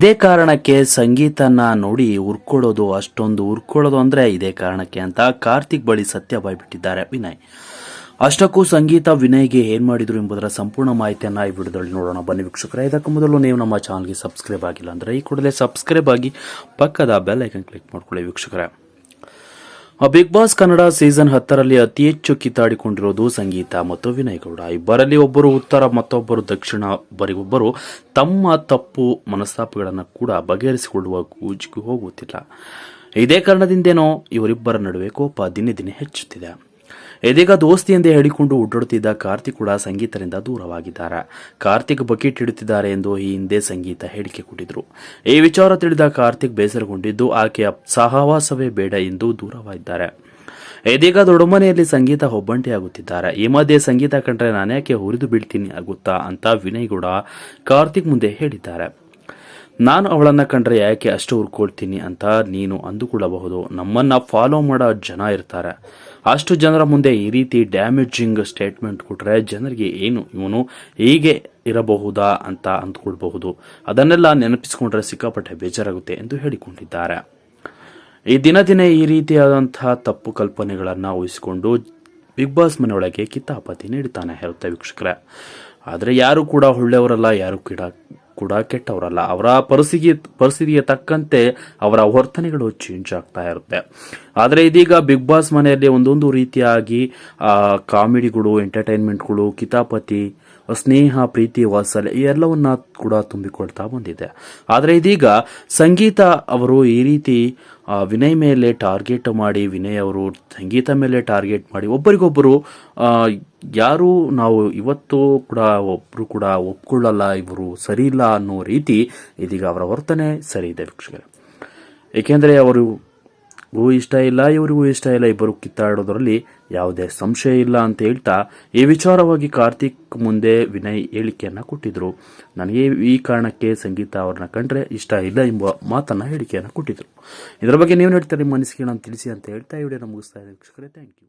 ಇದೇ ಕಾರಣಕ್ಕೆ ಸಂಗೀತನ ನೋಡಿ ಉರ್ಕೊಳ್ಳೋದು ಅಷ್ಟೊಂದು ಉರ್ಕೊಳ್ಳೋದು ಅಂದ್ರೆ ಇದೇ ಕಾರಣಕ್ಕೆ ಅಂತ ಕಾರ್ತಿಕ್ ಬಳಿ ಸತ್ಯ ಬಾಯ್ಬಿಟ್ಟಿದ್ದಾರೆ. ವಿನಯ್, ಅಷ್ಟಕ್ಕೂ ಸಂಗೀತ ವಿನಯ್ಗೆ ಏನ್ ಮಾಡಿದ್ರು ಎಂಬುದರ ಸಂಪೂರ್ಣ ಮಾಹಿತಿಯನ್ನ ಈ ವಿಡಿಯೋದಲ್ಲಿ ನೋಡೋಣ. ಬನ್ನಿ ವೀಕ್ಷಕರೇ, ಇದಕ್ಕೂ ಮೊದಲು ನೀವು ನಮ್ಮ ಚಾನಲ್ಗೆ ಸಬ್ಸ್ಕ್ರೈಬ್ ಆಗಿಲ್ಲ ಅಂದ್ರೆ ಈ ಕೂಡಲೇ ಸಬ್ಸ್ಕ್ರೈಬ್ ಆಗಿ ಪಕ್ಕದ ಬೆಲ್ ಐಕನ್ ಕ್ಲಿಕ್ ಮಾಡ್ಕೊಳ್ಳಿ ವೀಕ್ಷಕರೇ. ಬಿಗ್ ಬಾಸ್ ಕನ್ನಡ ಸೀಸನ್ ಹತ್ತರಲ್ಲಿ ಅತಿ ಹೆಚ್ಚು ಕಿತ್ತಾಡಿಕೊಂಡಿರೋದು ಸಂಗೀತ ಮತ್ತು ವಿನಯ್ ಗೌಡ ಇಬ್ಬರಲ್ಲಿ ಒಬ್ಬರು ಉತ್ತರ, ಮತ್ತೊಬ್ಬರು ದಕ್ಷಿಣ, ಬರಿಗೊಬ್ಬರು. ತಮ್ಮ ತಪ್ಪು ಮನಸ್ತಾಪಗಳನ್ನು ಕೂಡ ಬಗೆಹರಿಸಿಕೊಳ್ಳುವ ಕೂಜಿಗೂ ಹೋಗುತ್ತಿಲ್ಲ. ಇದೇ ಕಾರಣದಿಂದೇನೋ ಇವರಿಬ್ಬರ ನಡುವೆ ಕೋಪ ದಿನೇ ದಿನೇ ಹೆಚ್ಚುತ್ತಿದೆ. ಇದೀಗ ದೋಸ್ತಿ ಎಂದೇ ಹೇಳಿಕೊಂಡು ಓಡಾಡುತ್ತಿದ್ದ ಕಾರ್ತಿಕ್ ಕೂಡ ಸಂಗೀತರಿಂದ ದೂರವಾಗಿದ್ದಾರೆ. ಕಾರ್ತಿಕ್ ಬಕೆಟ್ ಇಡುತ್ತಿದ್ದಾರೆ ಎಂದು ಈ ಹಿಂದೆ ಸಂಗೀತ ಹೇಳಿಕೆ ಕೊಟ್ಟಿದ್ರು. ಈ ವಿಚಾರ ತಿಳಿದ ಕಾರ್ತಿಕ್ ಬೇಸರಗೊಂಡಿದ್ದು ಆಕೆಯ ಸಹವಾಸವೇ ಬೇಡ ಎಂದು ದೂರವಾಗಿದ್ದಾರೆ. ಇದೀಗ ದೊಡ್ಡಮನೆಯಲ್ಲಿ ಸಂಗೀತ ಒಬ್ಬಂಟಿಯಾಗುತ್ತಿದ್ದಾರೆ ಈ ಮಧ್ಯೆ ಸಂಗೀತ ಕಂಡ್ರೆ ನಾನ್ಯಾಕೆ ಹುರಿದು ಬೀಳ್ತೀನಿ ಆಗುತ್ತಾ ಅಂತ ವಿನಯ್ ಗೌಡ ಕಾರ್ತಿಕ್ ಮುಂದೆ ಹೇಳಿದ್ದಾರೆ. ನಾನು ಅವಳನ್ನ ಕಂಡ್ರೆ ಯಾಕೆ ಅಷ್ಟು ಹುರ್ಕೊಳ್ತೀನಿ ಅಂತ ನೀನು ಅಂದುಕೊಳ್ಳಬಹುದು. ನಮ್ಮನ್ನ ಫಾಲೋ ಮಾಡೋ ಜನ ಇರ್ತಾರೆ. ಅಷ್ಟು ಜನರ ಮುಂದೆ ಈ ರೀತಿ ಡ್ಯಾಮೇಜಿಂಗ್ ಸ್ಟೇಟ್ಮೆಂಟ್ ಕೊಟ್ರೆ ಜನರಿಗೆ ಏನು, ಇವನು ಹೀಗೆ ಇರಬಹುದಾ ಅಂತ ಅಂದ್ಕೊಳ್ಬಹುದು. ಅದನ್ನೆಲ್ಲ ನೆನಪಿಸಿಕೊಂಡ್ರೆ ಸಿಕ್ಕಾಪಟ್ಟೆ ಬೇಜಾರಾಗುತ್ತೆ ಎಂದು ಹೇಳಿಕೊಂಡಿದ್ದಾರೆ. ಈ ದಿನ ದಿನ ಈ ರೀತಿಯಾದಂತಹ ತಪ್ಪು ಕಲ್ಪನೆಗಳನ್ನು ಊಹಿಸಿಕೊಂಡು ಬಿಗ್ ಬಾಸ್ ಮನೆಯೊಳಗೆ ಕಿತ್ತಾಪತಿ ನೀಡುತ್ತಾನೆ, ಹೇಳುತ್ತೆ ವೀಕ್ಷಕರೇ. ಆದರೆ ಯಾರು ಕೂಡ ಒಳ್ಳೆಯವರಲ್ಲ, ಯಾರು ಕೂಡ ಕೂಡ ಕೆಟ್ಟವರಲ್ಲ. ಅವರ ಪರಿಸ್ಥಿತಿ ಪರಿಸ್ಥಿತಿಗೆ ತಕ್ಕಂತೆ ಅವರ ವರ್ತನೆಗಳು ಚೇಂಜ್ ಆಗ್ತಾ ಇರುತ್ತೆ. ಆದರೆ ಇದೀಗ ಬಿಗ್ ಬಾಸ್ ಮನೆಯಲ್ಲಿ ಒಂದೊಂದು ರೀತಿಯಾಗಿ ಕಾಮಿಡಿಗಳು ಎಂಟರ್ಟೈನ್ಮೆಂಟ್ಗಳು ಕಿತಾಪತಿ, ಸ್ನೇಹ, ಪ್ರೀತಿ, ವಾತ್ಸಲ್ಯ ಎಲ್ಲವನ್ನ ಕೂಡ ತುಂಬಿಕೊಳ್ತಾ ಬಂದಿದೆ. ಆದರೆ ಇದೀಗ ಸಂಗೀತ ಅವರು ಈ ರೀತಿ ವಿನಯ್ ಮೇಲೆ ಟಾರ್ಗೆಟ್ ಮಾಡಿ, ವಿನಯ್ ಅವರು ಸಂಗೀತ ಮೇಲೆ ಟಾರ್ಗೆಟ್ ಮಾಡಿ ಒಬ್ಬರಿಗೊಬ್ಬರು ಯಾರು ನಾವು ಇವತ್ತು ಕೂಡ ಒಬ್ಬರು ಕೂಡ ಒಪ್ಕೊಳ್ಳಲ್ಲ, ಇವರು ಸರಿ ಇಲ್ಲ ಅನ್ನೋ ರೀತಿ ಇದೀಗ ಅವರ ವರ್ತನೆ ಸರಿ ಇದೆ ಏಕೆಂದರೆ ಅವರು ಗೂ ಇಷ್ಟ ಇಲ್ಲ, ಇವರಿಗೂ ಇಷ್ಟ ಇಲ್ಲ, ಇಬ್ಬರು ಕಿತ್ತಾಡೋದ್ರಲ್ಲಿ ಯಾವುದೇ ಸಂಶಯ ಇಲ್ಲ ಅಂತ ಹೇಳ್ತಾ ಈ ವಿಚಾರವಾಗಿ ಕಾರ್ತಿಕ್ ಮುಂದೆ ವಿನಯ್ ಹೇಳಿಕೆಯನ್ನು ಕೊಟ್ಟಿದ್ರು. ನನಗೆ ಈ ಕಾರಣಕ್ಕೆ ಸಂಗೀತ ಅವ್ರನ್ನ ಕಂಡ್ರೆ ಇಷ್ಟ ಇಲ್ಲ ಎಂಬ ಮಾತನ್ನು ಹೇಳಿಕೆಯನ್ನು ಕೊಟ್ಟಿದ್ರು. ಇದರ ಬಗ್ಗೆ ನೀವು ಹೇಳ್ತಾರೆ, ನಿಮ್ಮ ನಾನು ತಿಳಿಸಿ ಅಂತ ಹೇಳ್ತಾ ವಿಡಿಯೋನ ಮುಗಿಸ್ತಾ ಇದ್ದೀನಿ. ವೀಕ್ಷಕರೇ ಥ್ಯಾಂಕ್ ಯು